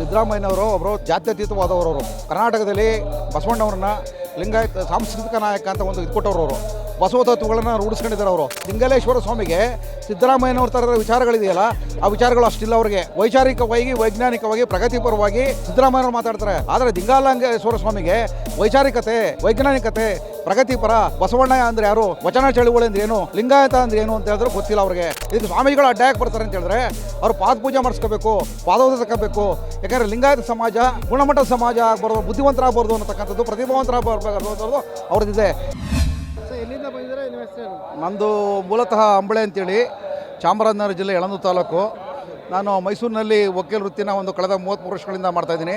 ಸಿದ್ದರಾಮಯ್ಯನವರು ಒಬ್ಬರು ಜಾತ್ಯತೀತವಾದವರು ಕರ್ನಾಟಕದಲ್ಲಿ ಬಸವಣ್ಣವ್ರನ್ನ ಲಿಂಗಾಯತ ಸಾಂಸ್ಕೃತಿಕ ನಾಯಕ ಅಂತ ಒಂದು ಇದು ಕೊಟ್ಟವರು ಅವರು ಬಸವ ತತ್ವಗಳನ್ನು ರೂಢಿಸ್ಕೊಂಡಿದ್ದಾರೆ ಅವರು. ಲಿಂಗಲೇಶ್ವರ ಸ್ವಾಮಿಗೆ ಸಿದ್ದರಾಮಯ್ಯನವ್ರ ಥರದ ವಿಚಾರಗಳಿದೆಯಲ್ಲ, ಆ ವಿಚಾರಗಳು ಅಷ್ಟಿಲ್ಲ ಅವರಿಗೆ. ವೈಚಾರಿಕವಾಗಿ, ವೈಜ್ಞಾನಿಕವಾಗಿ, ಪ್ರಗತಿಪರವಾಗಿ ಸಿದ್ದರಾಮಯ್ಯನವರು ಮಾತಾಡ್ತಾರೆ. ಆದರೆ ಲಿಂಗಾಲಂಗೇಶ್ವರ ಸ್ವಾಮಿಗೆ ವೈಚಾರಿಕತೆ, ವೈಜ್ಞಾನಿಕತೆ, ಪ್ರಗತಿಪರ ಬಸವಣ್ಣ ಅಂದ್ರೆ ಯಾರು, ವಚನ ಚಳುವಳಿ ಅಂದ್ರೆ ಏನು, ಲಿಂಗಾಯತ ಅಂದ್ರೆ ಏನು ಅಂತ ಹೇಳಿದ್ರು ಗೊತ್ತಿಲ್ಲ ಅವ್ರಿಗೆ. ಇದು ಸ್ವಾಮಿಗಳು ಅಡ್ಡಾಯಕ್ಕೆ ಬರ್ತಾರೆ ಅಂತ ಹೇಳಿದ್ರೆ ಅವ್ರು ಪಾದ ಪೂಜೆ ಮಾಡಿಸ್ಕೋಬೇಕು, ಪಾದೋದ ತಗೋಬೇಕು ಯಾಕಂದ್ರೆ ಲಿಂಗಾಯತ ಸಮಾಜ ಗುಣಮಟ್ಟದ ಸಮಾಜ ಆಗ್ಬಾರ್ದು, ಬುದ್ಧಿವಂತರಾಗಬಾರ್ದು ಅನ್ನತಕ್ಕಂಥದ್ದು, ಪ್ರತಿಭಾವಂತರಾಗಬಾರ್ದು ಅವ್ರದ್ದಿದೆ. ಎಲ್ಲಿಂದ ನಂದು ಮೂಲತಃ ಅಂಬಳೆ ಅಂತೇಳಿ, ಚಾಮರಾಜನಗರ ಜಿಲ್ಲೆ ಯಳಂದು ತಾಲೂಕು. ನಾನು ಮೈಸೂರಿನಲ್ಲಿ ವಕೀಲ ವೃತ್ತಿನ ಒಂದು ಕಳೆದ ಮೂವತ್ತ್ಮೂರು ವರ್ಷಗಳಿಂದ ಮಾಡ್ತಾಯಿದ್ದೀನಿ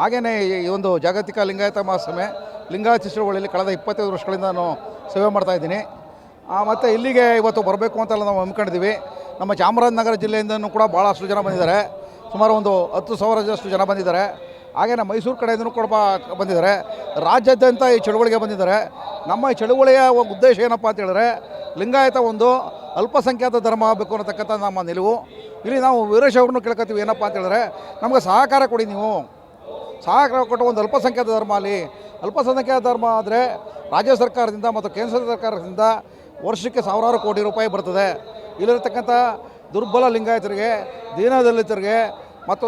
ಹಾಗೆಯೇ ಈ ಒಂದು ಜಾಗತಿಕ ಲಿಂಗಾಯತ ಮಹಾಸಭೆ, ಲಿಂಗಾಯತ ಶಿಶುಗಳಲ್ಲಿ ಕಳೆದ ಇಪ್ಪತ್ತೈದು ವರ್ಷಗಳಿಂದ ನಾನು ಸೇವೆ ಮಾಡ್ತಾಯಿದ್ದೀನಿ ಮತ್ತು ಇಲ್ಲಿಗೆ ಇವತ್ತು ಬರಬೇಕು ಅಂತೆಲ್ಲ ನಾವು ಹಮ್ಮಿಕೊಂಡಿದ್ದೀವಿ ನಮ್ಮ ಚಾಮರಾಜನಗರ ಜಿಲ್ಲೆಯಿಂದನೂ ಕೂಡ ಭಾಳಷ್ಟು ಜನ ಬಂದಿದ್ದಾರೆ. ಸುಮಾರು ಒಂದು ಹತ್ತು ಸಾವಿರದಷ್ಟು ಜನ ಬಂದಿದ್ದಾರೆ. ಹಾಗೆಯೇ ಮೈಸೂರು ಕಡೆಯಿಂದನೂ ಕೂಡ ಬಂದಿದ್ದಾರೆ. ರಾಜ್ಯಾದ್ಯಂತ ಈ ಚಳುವಳಿಗೆ ಬಂದಿದ್ದಾರೆ. ನಮ್ಮ ಈ ಚಳುವಳಿಯ ಒಂದು ಉದ್ದೇಶ ಏನಪ್ಪ ಅಂತ ಹೇಳಿದ್ರೆ, ಲಿಂಗಾಯತ ಒಂದು ಅಲ್ಪಸಂಖ್ಯಾತ ಧರ್ಮ ಆಗಬೇಕು ಅನ್ನತಕ್ಕಂಥ ನಮ್ಮ ನಿಲುವು. ಇಲ್ಲಿ ನಾವು ವೀರೇಶ್ ಅವ್ರನ್ನೂ ಕೇಳ್ಕೊತೀವಿ. ಏನಪ್ಪ ಅಂತ ಹೇಳಿದ್ರೆ, ನಮಗೆ ಸಹಕಾರ ಕೊಡಿ ನೀವು. ಸಹಕಾರ ಕೊಟ್ಟು ಒಂದು ಅಲ್ಪಸಂಖ್ಯಾತ ಧರ್ಮ ಅಲ್ಲಿ. ಅಲ್ಪಸಂಖ್ಯಾತ ಧರ್ಮ ಆದರೆ ರಾಜ್ಯ ಸರ್ಕಾರದಿಂದ ಮತ್ತು ಕೇಂದ್ರ ಸರ್ಕಾರದಿಂದ ವರ್ಷಕ್ಕೆ ಸಾವಿರಾರು ಕೋಟಿ ರೂಪಾಯಿ ಬರ್ತದೆ. ಇಲ್ಲಿರತಕ್ಕಂಥ ದುರ್ಬಲ ಲಿಂಗಾಯತರಿಗೆ, ದೀನದಲಿತರಿಗೆ ಮತ್ತು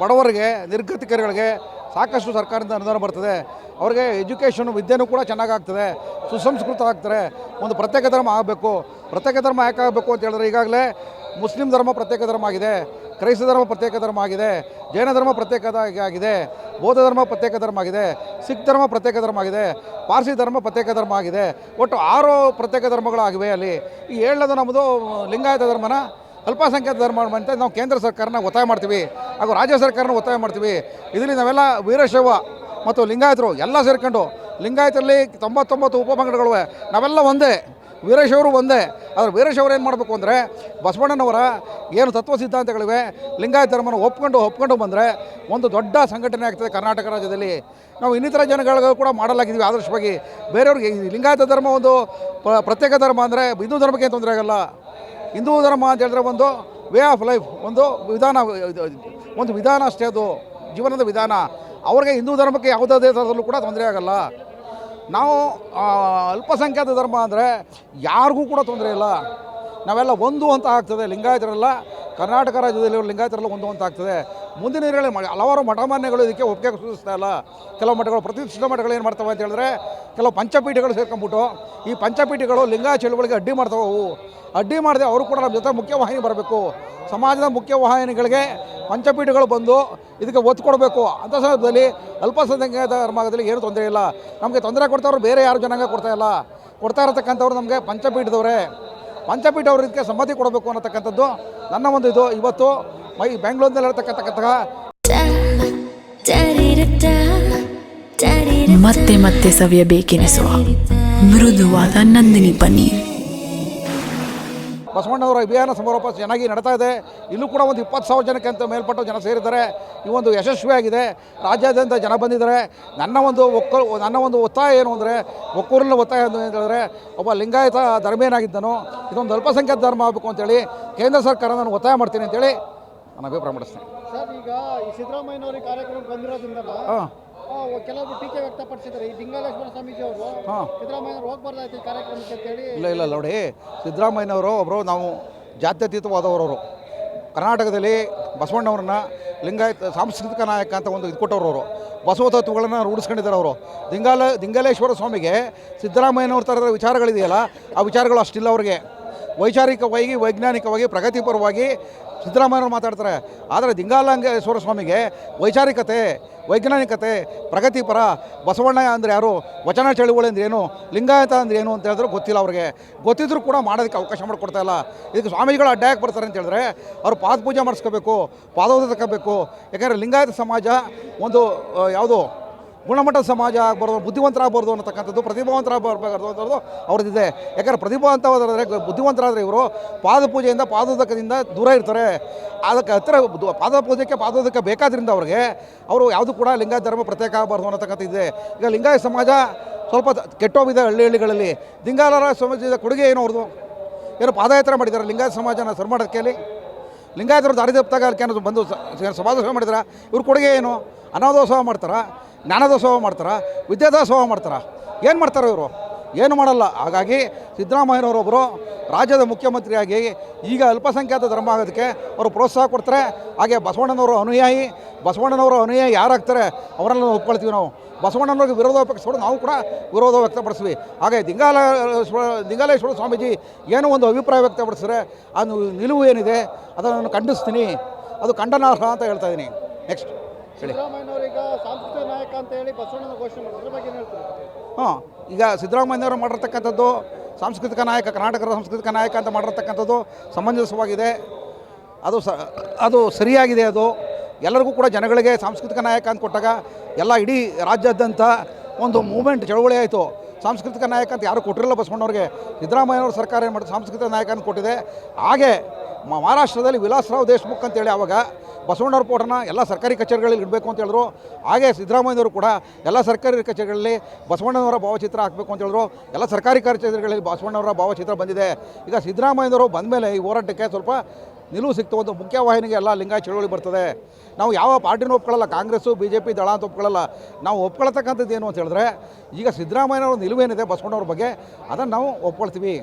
ಬಡವರಿಗೆ, ನಿರ್ಗತಿಕರುಗಳಿಗೆ ಸಾಕಷ್ಟು ಸರ್ಕಾರದಿಂದ ಅನುದಾನ ಬರ್ತದೆ. ಅವ್ರಿಗೆ ಎಜುಕೇಷನ್ ವಿದ್ಯೆನೂ ಕೂಡ ಚೆನ್ನಾಗಾಗ್ತದೆ. ಸುಸಂಸ್ಕೃತ ಆಗ್ತಾರೆ. ಒಂದು ಪ್ರತ್ಯೇಕ ಧರ್ಮ ಆಗಬೇಕು. ಪ್ರತ್ಯೇಕ ಧರ್ಮ ಯಾಕೆ ಆಗಬೇಕು ಅಂತ ಹೇಳಿದ್ರೆ ಈಗಾಗಲೇ ಮುಸ್ಲಿಂ ಧರ್ಮ ಪ್ರತ್ಯೇಕ ಧರ್ಮ ಆಗಿದೆ. ಕ್ರೈಸ್ತ ಧರ್ಮ ಪ್ರತ್ಯೇಕ ಧರ್ಮ ಆಗಿದೆ. ಜೈನ ಧರ್ಮ ಪ್ರತ್ಯೇಕ ಆಗಿದೆ. ಬೌದ್ಧ ಧರ್ಮ ಪ್ರತ್ಯೇಕ ಧರ್ಮ ಆಗಿದೆ. ಸಿಖ್ ಧರ್ಮ ಪ್ರತ್ಯೇಕ ಧರ್ಮ ಆಗಿದೆ. ಪಾರ್ಸಿ ಧರ್ಮ ಪ್ರತ್ಯೇಕ ಧರ್ಮ ಆಗಿದೆ. ಒಟ್ಟು ಆರು ಪ್ರತ್ಯೇಕ ಧರ್ಮಗಳಾಗಿವೆ ಅಲ್ಲಿ. ಈ ಏಳನೇದು ನಮ್ಮದು ಲಿಂಗಾಯತ ಧರ್ಮನ ಅಲ್ಪಸಂಖ್ಯಾತ ಧರ್ಮ ಅಂತ ನಾವು ಕೇಂದ್ರ ಸರ್ಕಾರನ ಒತ್ತಾಯ ಮಾಡ್ತೀವಿ, ಹಾಗೂ ರಾಜ್ಯ ಸರ್ಕಾರನ ಒತ್ತಾಯ ಮಾಡ್ತೀವಿ. ಇದರಲ್ಲಿ ನಾವೆಲ್ಲ ವೀರಶೈವ ಮತ್ತು ಲಿಂಗಾಯತರು ಎಲ್ಲ ಸೇರ್ಕೊಂಡು, ಲಿಂಗಾಯತರಲ್ಲಿ ತೊಂಬತ್ತೊಂಬತ್ತು ಉಪಪಂಗಡಗಳಿವೆ ನಾವೆಲ್ಲ ಒಂದೇ, ವೀರಶೈವರು ಒಂದೇ. ಆದರೆ ವೀರಶೈವರು ಏನು ಮಾಡಬೇಕು ಅಂದರೆ, ಬಸವಣ್ಣನವರ ಏನು ತತ್ವ ಸಿದ್ಧಾಂತಗಳಿವೆ, ಲಿಂಗಾಯತ ಧರ್ಮನ ಒಪ್ಕೊಂಡು ಒಪ್ಕೊಂಡು ಬಂದರೆ ಒಂದು ದೊಡ್ಡ ಸಂಘಟನೆ ಆಗ್ತದೆ ಕರ್ನಾಟಕ ರಾಜ್ಯದಲ್ಲಿ. ನಾವು ಇನ್ನಿತರ ಜನಗಳಿಗೂ ಕೂಡ ಮಾಡಲಾಗಿದ್ದೀವಿ ಆದರ್ಶವಾಗಿ. ಬೇರೆಯವ್ರಿಗೆ ಲಿಂಗಾಯತ ಧರ್ಮ ಒಂದು ಪ್ರ- ಪ್ರತ್ಯೇಕ ಧರ್ಮ ಅಂದರೆ ಹಿಂದೂ ಧರ್ಮಕ್ಕೆ ತೊಂದರೆ ಆಗಲ್ಲ. ಹಿಂದೂ ಧರ್ಮ ಅಂತ ಹೇಳಿದ್ರೆ ಒಂದು ವೇ ಆಫ್ ಲೈಫ್ ಒಂದು ವಿಧಾನ ಒಂದು ವಿಧಾನ ಅಷ್ಟೇ ಅದು, ಜೀವನದ ವಿಧಾನ. ಅವ್ರಿಗೆ ಹಿಂದೂ ಧರ್ಮಕ್ಕೆ ಯಾವುದೇ ಥರದಲ್ಲೂ ಕೂಡ ತೊಂದರೆ ಆಗಲ್ಲ. ನಾವು ಅಲ್ಪಸಂಖ್ಯಾತ ಧರ್ಮ ಅಂದರೆ ಯಾರಿಗೂ ಕೂಡ ತೊಂದರೆ ಇಲ್ಲ. ನಾವೆಲ್ಲ ಒಂದು ಅಂತ ಆಗ್ತದೆ, ಲಿಂಗಾಯತರೆಲ್ಲ, ಕರ್ನಾಟಕ ರಾಜ್ಯದಲ್ಲಿ ಲಿಂಗಾಯತರೆಲ್ಲ ಒಂದು ಅಂತ ಆಗ್ತದೆ. ಮುಂದಿನ ದಿನಗಳಲ್ಲಿ ಹಲವಾರು ಮಠಮಾನ್ಯಗಳು ಇದಕ್ಕೆ ಒಪ್ಪಿಗೆ ಸೂಚಿಸ್ತಾ ಇಲ್ಲ. ಕೆಲವು ಮಠಗಳು ಪ್ರತಿಷ್ಠಿತ ಮಠಗಳು ಏನು ಮಾಡ್ತವೆ ಅಂತ ಹೇಳಿದ್ರೆ, ಕೆಲವು ಪಂಚಪೀಠಗಳು ಸೇರ್ಕೊಂಡ್ಬಿಟ್ಟು, ಈ ಪಂಚಪೀಠಗಳು ಲಿಂಗ ಚಳುವಳಿಗೆ ಅಡ್ಡಿ ಮಾಡ್ತಾವೆ ಅಡ್ಡಿ ಮಾಡಿದೆ ಅವರು ಕೂಡ ನಮ್ಮ ಜೊತೆ ಮುಖ್ಯವಾಹಿನಿ ಬರಬೇಕು. ಸಮಾಜದ ಮುಖ್ಯವಾಹಿನಿಗಳಿಗೆ ಪಂಚಪೀಠಗಳು ಬಂದು ಇದಕ್ಕೆ ಒತ್ತು ಕೊಡಬೇಕು. ಅಂಥ ಸಂದರ್ಭದಲ್ಲಿ ಅಲ್ಪಸಂಖ್ಯಾತ ಧರ್ಮದಲ್ಲಿ ಏನು ತೊಂದರೆ ಇಲ್ಲ. ನಮಗೆ ತೊಂದರೆ ಕೊಡ್ತಾವ್ರು ಬೇರೆ ಯಾರು ಜನಾಂಗ ಕೊಡ್ತಾ ಇಲ್ಲ. ಕೊಡ್ತಾ ಇರತಕ್ಕಂಥವ್ರು ನಮಗೆ ಪಂಚಪೀಠದವರೇ. ಪಂಚಪೀಠ ಅವರು ಇದಕ್ಕೆ ಸಮ್ಮತಿ ಕೊಡಬೇಕು ಅನ್ನತಕ್ಕಂಥದ್ದು ನನ್ನ ಒಂದು ಇದು. ಇವತ್ತು ಮೈ ಬೆಂಗಳೂರಿನಲ್ಲಿರತಕ್ಕಂತಹ ಮತ್ತೆ ಮತ್ತೆ ಸವಿಯಬೇಕೆನಿಸುವ ಮೃದುವಾದ ನಂದಿನಿ ಪನ್ನೀರ್ ಬಸವಣ್ಣವರ ಅಭಿಯಾನ ಸಮಾರೋಪ ಚೆನ್ನಾಗಿ ನಡೀತಾ ಇದೆ. ಇಲ್ಲೂ ಕೂಡ ಒಂದು ಇಪ್ಪತ್ತು ಸಾವಿರ ಜನಕ್ಕೆ ಅಂತ ಮೇಲ್ಪಟ್ಟು ಜನ ಸೇರಿದ್ದಾರೆ. ಈ ಒಂದು ಯಶಸ್ವಿಯಾಗಿದೆ. ರಾಜ್ಯಾದ್ಯಂತ ಜನ ಬಂದಿದ್ದಾರೆ. ನನ್ನ ಒಂದು ಒಕ್ಕ ನನ್ನ ಒಂದು ಒತ್ತಾಯ ಏನು ಅಂದರೆ ಒಕ್ಕೂರಿನ ಒತ್ತಾಯ ಅಂತ ಹೇಳಿದ್ರೆ ಒಬ್ಬ ಲಿಂಗಾಯತ ಧರ್ಮ ಧರ್ಮೇನಾಗಿದ್ದನು ಇದೊಂದು ಅಲ್ಪಸಂಖ್ಯಾತ ಧರ್ಮ ಆಗಬೇಕು ಅಂತೇಳಿ ಕೇಂದ್ರ ಸರ್ಕಾರ ನಾನು ಒತ್ತಾಯ ಮಾಡ್ತೀನಿ ಅಂತೇಳಿ ನಾನು ಅಭಿಪ್ರಾಯ ಮಾಡಿಸ್ತೇನೆ ಸರ್ ಈಗ ಈ ಸಿದ್ದರಾಮಯ್ಯನವರ ಕಾರ್ಯಕ್ರಮಕ್ಕೆ ಬಂದಿರೋದ್ರಿಂದಲ್ಲ ಹಾಂ. ಕೆಲವು ಟೀಕೆ ವ್ಯಕ್ತಪಡಿಸಿದ್ದಾರೆ. ಈ ದಿಂಗಾಲೇಶ್ವರ ಸ್ವಾಮೀಜಿ ಅವರು ಹಾಂ. ಸಿದ್ದರಾಮಯ್ಯನವರು ಹೋಗ್ಬಾರ್ದಾಯ್ತು ಈ ಕಾರ್ಯಕ್ರಮಕ್ಕೆ ಅಂತೇಳಿ. ಇಲ್ಲ ಇಲ್ಲ ನೋಡಿ ಸಿದ್ದರಾಮಯ್ಯನವರು ಒಬ್ಬರು ನಾವು ಜಾತ್ಯತೀತವಾದವರವರು. ಕರ್ನಾಟಕದಲ್ಲಿ ಬಸವಣ್ಣವ್ರನ್ನ ಲಿಂಗಾಯತ ಸಾಂಸ್ಕೃತಿಕ ನಾಯಕ ಅಂತ ಒಂದು ಇದು ಕೊಟ್ಟವರು ಅವರು ಬಸವ ತತ್ವಗಳನ್ನು ರೂಢಿಸ್ಕೊಂಡಿದ್ದಾರೆ ಅವರು. ದಿಂಗಾಲ ದಿಂಗಾಲೇಶ್ವರ ಸ್ವಾಮಿಗೆ ಸಿದ್ದರಾಮಯ್ಯನವ್ರ ಥರದ ವಿಚಾರಗಳಿದೆಯಲ್ಲ ಆ ವಿಚಾರಗಳು ಅಷ್ಟಿಲ್ಲ ಅವ್ರಿಗೆ. ವೈಚಾರಿಕವಾಗಿ ವೈಜ್ಞಾನಿಕವಾಗಿ ಪ್ರಗತಿಪರವಾಗಿ ಸಿದ್ದರಾಮಯ್ಯವ್ರು ಮಾತಾಡ್ತಾರೆ. ಆದರೆ ದಿಂಗಾಲಂಗೇಶ್ವರ ಸ್ವಾಮಿಗೆ ವೈಚಾರಿಕತೆ, ವೈಜ್ಞಾನಿಕತೆ, ಪ್ರಗತಿಪರ, ಬಸವಣ್ಣ ಅಂದರೆ ಯಾರು, ವಚನ ಚಳುವಳಿ ಅಂದ್ರೆ ಏನು, ಲಿಂಗಾಯತ ಅಂದ್ರೆ ಏನು ಅಂತ ಹೇಳಿದ್ರು ಗೊತ್ತಿಲ್ಲ ಅವ್ರಿಗೆ. ಗೊತ್ತಿದ್ರು ಕೂಡ ಮಾಡೋದಕ್ಕೆ ಅವಕಾಶ ಮಾಡಿಕೊಡ್ತಾ ಇಲ್ಲ. ಇದಕ್ಕೆ ಸ್ವಾಮಿಗಳು ಅಡ್ಡಾಯಕ್ಕೆ ಬರ್ತಾರೆ ಅಂತ ಹೇಳಿದ್ರೆ ಅವರು ಪಾದ ಪೂಜೆ ಮಾಡಿಸ್ಕೋಬೇಕು ಪಾದೋದ ತಗೋಬೇಕು ಯಾಕಂದರೆ ಲಿಂಗಾಯತ ಸಮಾಜ ಒಂದು ಯಾವುದು ಗುಣಮಟ್ಟದ ಸಮಾಜ ಆಗ್ಬಾರ್ದು, ಬುದ್ಧಿವಂತರಾಗಬಾರ್ದು ಅನ್ನತಕ್ಕಂಥದ್ದು, ಪ್ರತಿಭಾವಂತರಾಗಬಾರ್ದು ಅಂತದ್ದು ಅವ್ರದ್ದಿದೆ. ಯಾಕಂದ್ರೆ ಪ್ರತಿಭಾವಂತವಾದರೆ ಬುದ್ಧಿವಂತರಾದರೆ ಇವರು ಪಾದ ಪೂಜೆಯಿಂದ ಪಾದೋದಕದಿಂದ ದೂರ ಇರ್ತಾರೆ. ಅದಕ್ಕೆ ಹತ್ತಿರ ಪಾದ ಪೂಜೆಗೆ ಪಾದೋದಕ ಬೇಕಾದ್ರಿಂದ ಅವ್ರಿಗೆ ಅವರು ಯಾವುದು ಕೂಡ ಲಿಂಗಾಯತ ಧರ್ಮ ಪ್ರತ್ಯೇಕ ಆಗಬಾರ್ದು ಅನ್ನತಕ್ಕಂಥ ಇದೆ ಈಗ ಲಿಂಗಾಯತ ಸಮಾಜ ಸ್ವಲ್ಪ ಕೆಟ್ಟೋಗಿದೆ ಹಳ್ಳಿ ಹಳ್ಳಿಗಳಲ್ಲಿ. ಲಿಂಗಾಲರ ಸಮಾಜದ ಕೊಡುಗೆ ಏನು ಅವ್ರದ್ದು? ಏನು ಪಾದಯಾತ್ರೆ ಮಾಡಿದ್ದಾರೆ ಲಿಂಗಾಯತ ಸಮಾಜನ ಸರ್ ಮಾಡೋದಕ್ಕೆ ಲಿಂಗಾಯತರು ದಾರಿ ಅನ್ನೋದು ಬಂದು ಸಮಾಜ ಮಾಡಿದ್ರೆ? ಇವ್ರ ಕೊಡುಗೆ ಏನು? ಅನ್ನೋದೋತ್ಸವ ಮಾಡ್ತಾರಾ? ಜ್ಞಾನದೋತ್ಸವ ಮಾಡ್ತಾರಾ? ವಿದ್ಯಾದಾಸೋಹ ಮಾಡ್ತಾರಾ? ಏನು ಮಾಡ್ತಾರೆ ಇವರು? ಏನು ಮಾಡಲ್ಲ. ಹಾಗಾಗಿ ಸಿದ್ದರಾಮಯ್ಯನವರೊಬ್ಬರು ರಾಜ್ಯದ ಮುಖ್ಯಮಂತ್ರಿಯಾಗಿ ಈಗ ಅಲ್ಪಸಂಖ್ಯಾತ ಧರ್ಮ ಆಗೋದಕ್ಕೆ ಅವರು ಪ್ರೋತ್ಸಾಹ ಕೊಡ್ತಾರೆ. ಹಾಗೆ ಬಸವಣ್ಣನವರು ಅನುಯಾಯಿ. ಬಸವಣ್ಣನವರು ಅನುಯಾಯಿ ಯಾರಾಗ್ತಾರೆ ಅವರೆಲ್ಲ ಒಪ್ಕೊಳ್ತೀವಿ ನಾವು. ಬಸವಣ್ಣನವ್ರಿಗೆ ವಿರೋಧ ವ್ಯಕ್ತಪಡಿಸೋದು ನಾವು ಕೂಡ ವಿರೋಧ ವ್ಯಕ್ತಪಡಿಸ್ವಿ ಹಾಗೆ ದಿಂಗಾಲ ದಿಂಗಾಲೇಶ್ವರ ಸ್ವಾಮೀಜಿ ಏನೋ ಒಂದು ಅಭಿಪ್ರಾಯ ವ್ಯಕ್ತಪಡಿಸಿದ್ರೆ ಅದು ನಿಲುವು ಏನಿದೆ ಅದನ್ನು ಖಂಡಿಸ್ತೀನಿ. ಅದು ಖಂಡನಾರ್ಹ ಅಂತ ಹೇಳ್ತಾ ಇದ್ದೀನಿ. ನೆಕ್ಸ್ಟ್ ಸಿದ್ದರಾಮಯ್ಯನವರೀಗ ಸಾಂಸ್ಕೃತಿಕ ನಾಯಕ ಅಂತ ಹೇಳಿ ಬಸವಣ್ಣನ ಘೋಷಣೆ ಮಾಡಿದ್ರು. ಅದ್ರ ಬಗ್ಗೆ ಏನು ಹೇಳ್ತೀರಿ? ಹಾಂ ಈಗ ಸಿದ್ದರಾಮಯ್ಯನವರು ಮಾಡಿರ್ತಕ್ಕಂಥದ್ದು ಸಾಂಸ್ಕೃತಿಕ ನಾಯಕ ಕರ್ನಾಟಕದ ಸಾಂಸ್ಕೃತಿಕ ನಾಯಕ ಅಂತ ಮಾಡಿರ್ತಕ್ಕಂಥದ್ದು ಸಮಂಜಸವಾಗಿದೆ. ಅದು ಸ ಅದು ಸರಿಯಾಗಿದೆ ಅದು. ಎಲ್ಲರಿಗೂ ಕೂಡ ಜನಗಳಿಗೆ ಸಾಂಸ್ಕೃತಿಕ ನಾಯಕ ಅಂತ ಕೊಟ್ಟಾಗ ಎಲ್ಲ ಇಡೀ ರಾಜ್ಯಾದ್ಯಂತ ಒಂದು ಮೂಮೆಂಟ್ ಚಳವಳಿ ಆಯಿತು. ಸಾಂಸ್ಕೃತಿಕ ನಾಯಕ ಅಂತ ಯಾರು ಕೊಟ್ಟಿರಲ್ಲ ಬಸವಣ್ಣವ್ರಿಗೆ? ಸಿದ್ದರಾಮಯ್ಯನವ್ರ ಸರ್ಕಾರ ಏನು ಮಾಡಿದ್ರು ಸಾಂಸ್ಕೃತಿಕ ನಾಯಕ ಅಂತ ಕೊಟ್ಟಿದೆ. ಹಾಗೆ ಮ- ಮಹಾರಾಷ್ಟ್ರದಲ್ಲಿ ವಿಲಾಸರಾವ್ ದೇಶ್ಮುಖ್ ಅಂತೇಳಿ ಆವಾಗ ಬಸವಣ್ಣವ್ರ ಫೋಟೋನ ಎಲ್ಲ ಸರ್ಕಾರಿ ಕಚೇರಿಗಳಲ್ಲಿ ಇಡಬೇಕು ಅಂತ ಹೇಳಿದ್ರು. ಹಾಗೆ ಸಿದ್ದರಾಮಯ್ಯವರು ಕೂಡ ಎಲ್ಲ ಸರ್ಕಾರಿ ಕಚೇರಿಗಳಲ್ಲಿ ಬಸವಣ್ಣನವರ ಭಾವಚಿತ್ರ ಹಾಕಬೇಕು ಅಂತ ಹೇಳಿದ್ರು. ಎಲ್ಲ ಸರ್ಕಾರಿ ಕಚೇರಿಗಳಲ್ಲಿ ಬಸವಣ್ಣವರ ಭಾವಚಿತ್ರ ಬಂದಿದೆ. ಈಗ ಸಿದ್ದರಾಮಯ್ಯನವರು ಬಂದ ಮೇಲೆ ಈ ಹೋರಾಟಕ್ಕೆ ಸ್ವಲ್ಪ ನಿಲುವು ಸಿಕ್ತು ಒಂದು ಮುಖ್ಯವಾಹಿನಿಗೆ ಎಲ್ಲ ಲಿಂಗಾಯ ಚಳುವಳಿ ಬರ್ತದೆ. ನಾವು ಯಾವ ಪಾರ್ಟಿನೂ ಒಪ್ಕೊಳ್ಳಲ್ಲ, Congress B J P Dal ಅಂತ ಒಪ್ಕೊಳ್ಳಲ್ಲ. ನಾವು ಒಪ್ಕೊಳ್ತಕ್ಕಂಥದ್ದು ಏನು ಅಂತ ಹೇಳಿದ್ರೆ, ಈಗ ಸಿದ್ದರಾಮಯ್ಯನವ್ರ ನಿಲುವೇನಿದೆ ಬಸವಣ್ಣವ್ರ ಬಗ್ಗೆ, ಅದನ್ನು ನಾವು ಒಪ್ಕೊಳ್ತೀವಿ.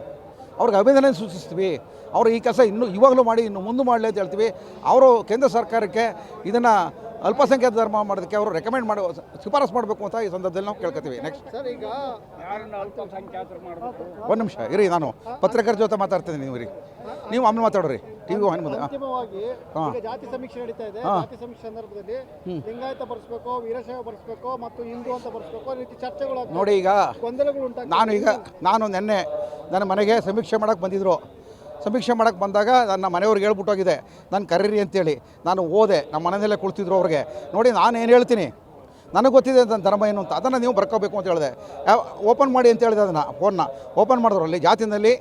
ಅವ್ರಿಗೆ ಅಭಿನಂದನೆ ಸೂಚಿಸ್ತೀವಿ. ಅವರು ಈ ಕೆಲಸ ಇನ್ನೂ ಇವಾಗಲೂ ಮಾಡಿ, ಇನ್ನು ಮುಂದೆ ಮಾಡಲಿ ಅಂತ ಹೇಳ್ತೀವಿ. ಅವರು ಕೇಂದ್ರ ಸರ್ಕಾರಕ್ಕೆ ಇದನ್ನು ಅಲ್ಪಸಂಖ್ಯಾತ ಧರ್ಮ ಮಾಡೋದಕ್ಕೆ ಅವರು ರೆಕಮೆಂಡ್ ಮಾಡೋ ಶಿಫಾರಸು ಮಾಡಬೇಕು ಅಂತ ಈ ಸಂದರ್ಭದಲ್ಲಿ ನಾವು ಕೇಳ್ಕೊತೀವಿ. ನೆಕ್ಸ್ಟ್ ಸರ್ ಈಗ ಒಂದು ನಿಮಿಷ ಇರಿ ನಾನು ಪತ್ರಕರ್ತರ ಜೊತೆ ಮಾತಾಡ್ತೀನಿ ನೀವು ಇರಿ. ನೀವು ಆಮೇಲೆ ಮಾತಾಡ್ರಿ. ಟಿ ವಿ ಮುಂದೆ ಹಾಂ. ಜಾತಿ ಸಮೀಕ್ಷೆ ನಡೀತಾ ಇದೆ. ಜಾತಿ ಸಮೀಕ್ಷೆ ಸಂದರ್ಭದಲ್ಲಿ ಲಿಂಗಾಯತ ಬರ್ಸ್ಬೇಕು ವೀರಶೈವ ಬರ್ಸ್ಬೇಕು ಮತ್ತು ಹಿಂದೂ ಅಂತ ಬರ್ಸ್ಬೇಕು ರೀತಿ ಚರ್ಚೆಗಳು. ನೋಡಿ ಈಗ ಗೊಂದಲಗಳು ಉಂಟಾಗ್ತವೆ. ನಾನು ಈಗ ನಾನು ನಿನ್ನೆ ನನ್ನ ಮನೆಗೆ ಸಮೀಕ್ಷೆ ಮಾಡಕ್ಕೆ ಬಂದಿದ್ದರು ಸಮೀಕ್ಷೆ ಮಾಡೋಕ್ಕೆ ಬಂದಾಗ ನನ್ನ ಮನೆಯವ್ರಿಗೆ ಹೇಳ್ಬಿಟ್ಟೋಗಿದೆ ನಾನು ಕರೀರಿ ಅಂತೇಳಿ. ನಾನು ಓದೆ ನಮ್ಮ ಮನೆಯಲ್ಲೇ ಕುಳಿತಿದ್ರು ಅವ್ರಿಗೆ. ನೋಡಿ ನಾನು ಏನು ಹೇಳ್ತೀನಿ? ನನಗೆ ಗೊತ್ತಿದೆ ನನ್ನ ಧರ್ಮ ಏನು ಅಂತ. ಅದನ್ನು ನೀವು ಬರ್ಕೋಬೇಕು ಅಂತ ಹೇಳಿದೆ. ಓಪನ್ ಮಾಡಿ ಅಂತ ಹೇಳಿದೆ ಅದನ್ನು ಫೋನ್ನ ಓಪನ್ ಮಾಡಿದ್ರು ಅಲ್ಲಿ ಜಾತಿನಲ್ಲಿ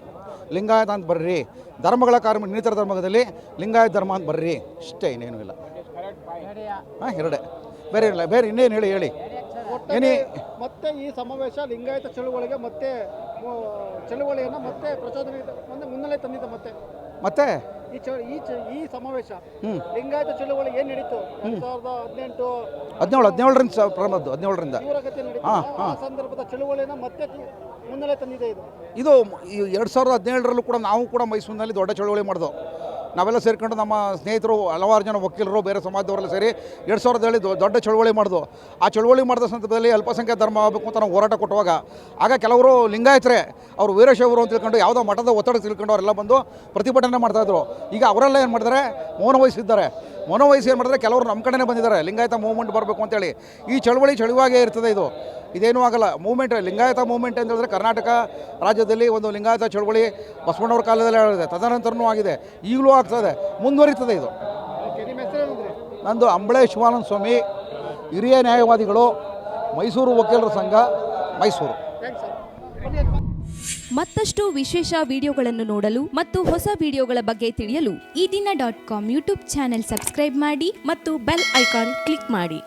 ಲಿಂಗಾಯತ ಅಂತ ಬರ್ರಿ. ಧರ್ಮಗಳ ಕಾರ್ಮ ಇನ್ನಿತರ ಧರ್ಮದಲ್ಲಿ ಲಿಂಗಾಯತ ಧರ್ಮ ಅಂತ ಬರ್ರಿ. ಇಷ್ಟೇ ಇನ್ನೇನು ಇಲ್ಲ. ಹಾಂ ಎರಡೇ. ಬೇರೆ ಇಲ್ಲ ಬೇರೆ ಇನ್ನೇನು ಹೇಳಿ ಹೇಳಿ. ಮತ್ತೆ ಈ ಸಮಾವೇಶ ಲಿಂಗಾಯತ ಚಳುವಳಿಗೆ ಮತ್ತೆ ಚಳುವಳಿಯನ್ನ ಮತ್ತೆ ಪ್ರಚೋದನೆ ಮುಂದೆ ಮುನ್ನೆಲೆ ತಂದಿದೆ ಮತ್ತೆ. ಮತ್ತೆ? ಈ ಚ ಈ ಚ ಈ ಸಮಾವೇಶ. ಲಿಂಗಾಯತ ಚಳುವಳಿ ಏನ್ ನಡೀತು? ಎರಡ್ ಸಾವಿರದ ಹದಿನೆಂಟು ಹದಿನೇಳು ಹದಿನೇಳರಿಂದ ಪ್ರಾರಂಭದ್ದು ಹದಿನೇಳರಿಂದ. ತೀವ್ರಗತಿ ನಡೀತು. ಹಾ, ಆ ಸಂದರ್ಭದ ಚಳುವಳಿಯನ್ನ ಮತ್ತೆ ಮುನ್ನೆಲೆ ತಂದಿದೆ ಇದು. ಇದು ಎರಡು ಸಾವಿರದ ಹದಿನೇಳರಲ್ಲೂ ಕೂಡ ನಾವು ಕೂಡ ಮೈಸೂರಿನಲ್ಲಿ ದೊಡ್ಡ ಚಳುವಳಿ ಮಾಡಿದ್ವು ನಾವೆಲ್ಲ ಸೇರಿಕೊಂಡು ನಮ್ಮ ಸ್ನೇಹಿತರು, ಹಲವಾರು ಜನ ವಕೀಲರು, ಬೇರೆ ಸಮಾಜದವರೆಲ್ಲ ಸೇರಿ ಎರಡು ಸಾವಿರದ ಏಳು ದೊಡ್ಡ ಚಳುವಳಿ ಮಾಡಿದ್ವು ಆ ಚಳುವಳಿ ಮಾಡಿದ ಸಂದರ್ಭದಲ್ಲಿ ಅಲ್ಪಸಂಖ್ಯಾತ ಧರ್ಮ ಆಗಬೇಕು ಅಂತ ನಾವು ಹೋರಾಟ ಕೊಟ್ಟುವಾಗ, ಆಗ ಕೆಲವರು ಲಿಂಗಾಯತರೆ, ಅವರು ವೀರಶೈವರು ಅಂತ ತಿಳ್ಕೊಂಡು, ಯಾವುದೋ ಮಠದ ಒತ್ತಡ ತಿಳ್ಕೊಂಡು ಅವರೆಲ್ಲ ಬಂದು ಪ್ರತಿಭಟನೆ ಮಾಡ್ತಾಯಿದ್ರು ಈಗ ಅವರೆಲ್ಲ ಏನು ಮಾಡಿದ್ದಾರೆ ಮೌನ ವಹಿಸಿದ್ದಾರೆ. ಮೌನ ವಹಿಸಿ ಏನು ಮಾಡಿದ್ರೆ? ಕೆಲವರು ನಮ್ಮ ಕಡೆನೇ ಬಂದಿದ್ದಾರೆ. ಲಿಂಗಾಯತ ಮೂವ್ಮೆಂಟ್ ಬರಬೇಕು ಅಂತೇಳಿ. ಈ ಚಳುವಳಿ ಚಳುವಾಗೇ ಇರ್ತದೆ ಇದು. ಇದೇನೂ ಆಗಲ್ಲ. ಮೂವ್ಮೆಂಟ್ ಲಿಂಗಾಯತ ಮೂವ್ಮೆಂಟ್ ಅಂತ ಹೇಳಿದ್ರೆ ಕರ್ನಾಟಕ ರಾಜ್ಯದಲ್ಲಿ ಒಂದು ಲಿಂಗಾಯತ ಚಳವಳಿ ಬಸವಣ್ಣವ್ರ ಕಾಲದಲ್ಲಿ ಆಗಿದೆ. ತದನಂತರನೂ ಆಗಿದೆ. ಈಗಲೂ ಆಗ್ತದೆ. ಮುಂದುವರಿತದೆ ಇದು. ನಂದು ಅಂಬಳೆ ಶಿವಾನಂದ ಸ್ವಾಮಿ ಹಿರಿಯ ನ್ಯಾಯವಾದಿಗಳು ಮೈಸೂರು ವಕೀಲರ ಸಂಘ ಮೈಸೂರು. ಮತ್ತಷ್ಟು ವಿಶೇಷ ವಿಡಿಯೋಗಳನ್ನು ನೋಡಲು ಮತ್ತು ಹೊಸ ವಿಡಿಯೋಗಳ ಬಗ್ಗೆ ತಿಳಿಯಲು Ee Dina dot com YouTube channel subscribe ಮಾಡಿ ಮತ್ತು ಬೆಲ್ ಐಕಾನ್ ಕ್ಲಿಕ್ ಮಾಡಿ.